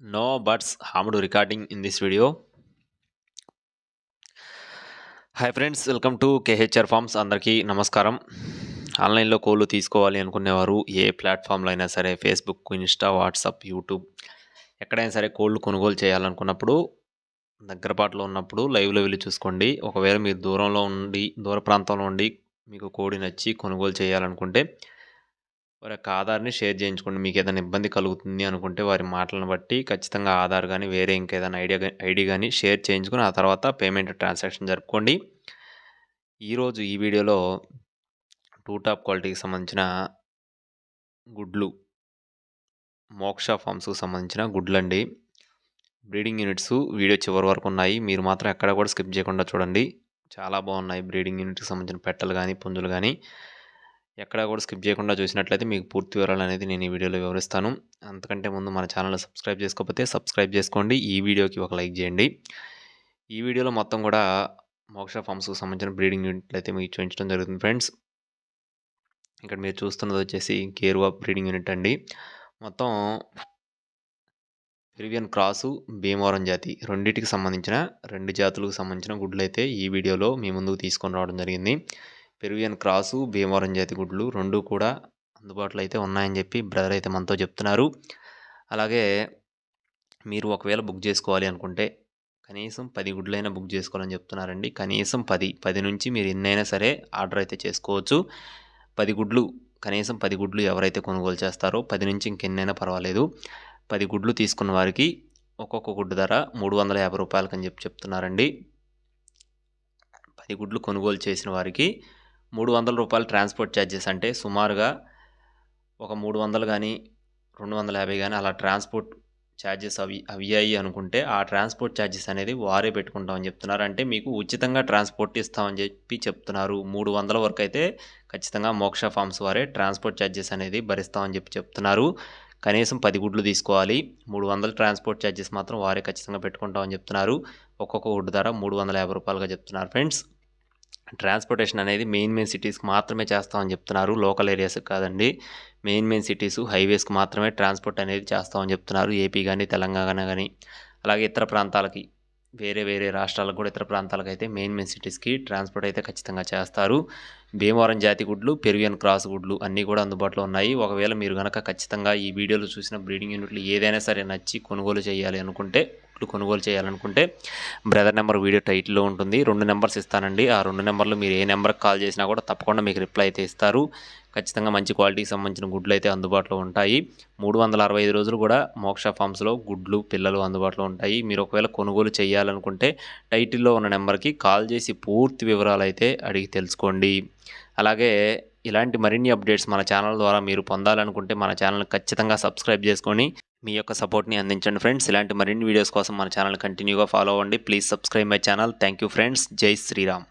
No buts. Harmed recording in this video. Hi friends welcome to KHR farms అందరికీ నమస్కారం. ఆన్లైన్లో కోళ్ళు తీసుకోవాలి అనుకునేవారు ఏ ప్లాట్ఫామ్లో అయినా సరే ఫేస్బుక్ ఇన్స్టా వాట్సాప్ యూట్యూబ్ ఎక్కడైనా సరే కోళ్ళు కొనుగోలు చేయాలనుకున్నప్పుడు దగ్గరపాటులో ఉన్నప్పుడు లైవ్లో వెళ్ళి చూసుకోండి. ఒకవేళ మీరు దూరంలో ఉండి దూర ప్రాంతంలో ఉండి మీకు కోడి నచ్చి కొనుగోలు చేయాలనుకుంటే వారి యొక్క ఆధార్ని షేర్ చేయించుకోండి. మీకు ఏదైనా ఇబ్బంది కలుగుతుంది అనుకుంటే వారి మాటలను బట్టి ఖచ్చితంగా ఆధార్ కానీ వేరే ఇంకేదైనా ఐడియా ఐడి కానీ షేర్ చేయించుకుని ఆ తర్వాత పేమెంట్ ట్రాన్సాక్షన్ జరుపుకోండి. ఈరోజు ఈ వీడియోలో టూ టాప్ క్వాలిటీకి సంబంధించిన గుడ్లు మోక్ష ఫామ్స్కు సంబంధించిన గుడ్లు అండి బ్రీడింగ్ యూనిట్స్ వీడియో చివరి వరకు ఉన్నాయి. మీరు మాత్రం ఎక్కడ కూడా స్కిప్ చేయకుండా చూడండి. చాలా బాగున్నాయి బ్రీడింగ్ యూనిట్కి సంబంధించిన పెట్టలు కానీ పుంజులు కానీ ఎక్కడా కూడా స్కిప్ చేయకుండా చూసినట్లయితే మీకు పూర్తి వివరాలు అనేది నేను ఈ వీడియోలో వివరిస్తాను. అంతకంటే ముందు మన ఛానల్ సబ్స్క్రైబ్ చేసుకోకపోతే సబ్స్క్రైబ్ చేసుకోండి. ఈ వీడియోకి ఒక లైక్ చేయండి. ఈ వీడియోలో మొత్తం కూడా మోక్ష ఫార్మ్స్కి సంబంధించిన బ్రీడింగ్ యూనిట్లు అయితే మీకు చూపించడం జరుగుతుంది ఫ్రెండ్స్. ఇక్కడ మీరు చూస్తున్నది వచ్చేసి కేరువా బ్రీడింగ్ యూనిట్ అండి. మొత్తం పెరివియన్ క్రాసు భీమవరం జాతి రెండింటికి సంబంధించిన రెండు జాతులకు సంబంధించిన గుడ్లు అయితే ఈ వీడియోలో మీ ముందుకు తీసుకొని రావడం జరిగింది. పెరువియన్ క్రాసు భీమవరం జాతి గుడ్లు రెండు కూడా అందుబాటులో అయితే ఉన్నాయని చెప్పి బ్రదర్ అయితే మనతో చెప్తున్నారు. అలాగే మీరు ఒకవేళ బుక్ చేసుకోవాలి అనుకుంటే కనీసం పది గుడ్లైనా బుక్ చేసుకోవాలని చెప్తున్నారండి. కనీసం పది పది నుంచి మీరు ఎన్నైనా సరే ఆర్డర్ అయితే చేసుకోవచ్చు. పది గుడ్లు కనీసం పది గుడ్లు ఎవరైతే కొనుగోలు చేస్తారో పది నుంచి ఇంకెన్నైనా పర్వాలేదు. పది గుడ్లు తీసుకున్న వారికి ఒక్కొక్క గుడ్డు ధర మూడు వందల యాభై రూపాయలకని చెప్పి చెప్తున్నారండి. పది గుడ్లు కొనుగోలు చేసిన వారికి మూడు వందల రూపాయలు ట్రాన్స్పోర్ట్ ఛార్జెస్. అంటే సుమారుగా ఒక మూడు వందలు కానీ రెండు వందల యాభై కానీ అలా ట్రాన్స్పోర్ట్ ఛార్జెస్ అవి అయ్యాయి అనుకుంటే ఆ ట్రాన్స్పోర్ట్ ఛార్జెస్ అనేది వారే పెట్టుకుంటామని చెప్తున్నారు. అంటే మీకు ఉచితంగా ట్రాన్స్పోర్ట్ ఇస్తామని చెప్పి చెప్తున్నారు. మూడు వందల వరకు అయితే ఖచ్చితంగా మోక్ష ఫార్మ్స్ వారే ట్రాన్స్పోర్ట్ ఛార్జెస్ అనేది భరిస్తామని చెప్పి చెప్తున్నారు. కనీసం పది గుడ్లు తీసుకోవాలి. మూడు వందల ట్రాన్స్పోర్ట్ ఛార్జెస్ మాత్రం వారే ఖచ్చితంగా పెట్టుకుంటామని చెప్తున్నారు. ఒక్కొక్క గుడ్డు ధర మూడు వందల యాభై రూపాయలుగా చెప్తున్నారు ఫ్రెండ్స్. ట్రాన్స్పోర్టేషన్ అనేది మెయిన్ మెయిన్ సిటీస్కి మాత్రమే చేస్తామని చెప్తున్నారు. లోకల్ ఏరియాస్కి కాదండి. మెయిన్ మెయిన్ సిటీస్ హైవేస్కి మాత్రమే ట్రాన్స్పోర్ట్ అనేది చేస్తామని చెప్తున్నారు. ఏపీ కానీ తెలంగాణ కానీ అలాగే ఇతర ప్రాంతాలకి వేరే వేరే రాష్ట్రాలకు కూడా ఇతర ప్రాంతాలకు అయితే మెయిన్ మెయిన్ సిటీస్కి ట్రాన్స్పోర్ట్ అయితే ఖచ్చితంగా చేస్తారు. భీమవరం జాతి గుడ్లు పెరువియన్ క్రాస్ గుడ్లు అన్నీ కూడా అందుబాటులో ఉన్నాయి. ఒకవేళ మీరు కనుక ఖచ్చితంగా ఈ వీడియోలో చూసిన బ్రీడింగ్ యూనిట్లు ఏదైనా సరే నచ్చి కొనుగోలు చేయాలి అనుకుంటే గుడ్లు కొనుగోలు చేయాలనుకుంటే బ్రదర్ నెంబర్ వీడియో టైటిల్లో ఉంటుంది. రెండు నెంబర్స్ ఇస్తానండి. ఆ రెండు నెంబర్లు మీరు ఏ నెంబర్కి కాల్ చేసినా కూడా తప్పకుండా మీకు రిప్లై అయితే ఇస్తారు. ఖచ్చితంగా మంచి క్వాలిటీకి సంబంధించిన గుడ్లు అయితే అందుబాటులో ఉంటాయి. మూడు వందల అరవై ఐదు రోజులు కూడా మోక్ష ఫార్మ్స్లో గుడ్లు పిల్లలు అందుబాటులో ఉంటాయి. మీరు ఒకవేళ కొనుగోలు చేయాలనుకుంటే టైటిల్లో ఉన్న నెంబర్కి కాల్ చేసి పూర్తి వివరాలు అయితే అడిగి తెలుసుకోండి. అలాగే ఇలాంటి మరిన్ని అప్డేట్స్ మన ఛానల్ ద్వారా మీరు పొందాలనుకుంటే మన ఛానల్ ఖచ్చితంగా సబ్స్క్రైబ్ చేసుకొని మీ యొక్క సపోర్ట్ని అందించండి ఫ్రెండ్స్. ఇలాంటి మరిన్ని వీడియోస్ కోసం మన ఛానల్ కంటిన్యూగా ఫాలో అవ్వండి. Please subscribe my channel. Thank you friends. Jai Shriram.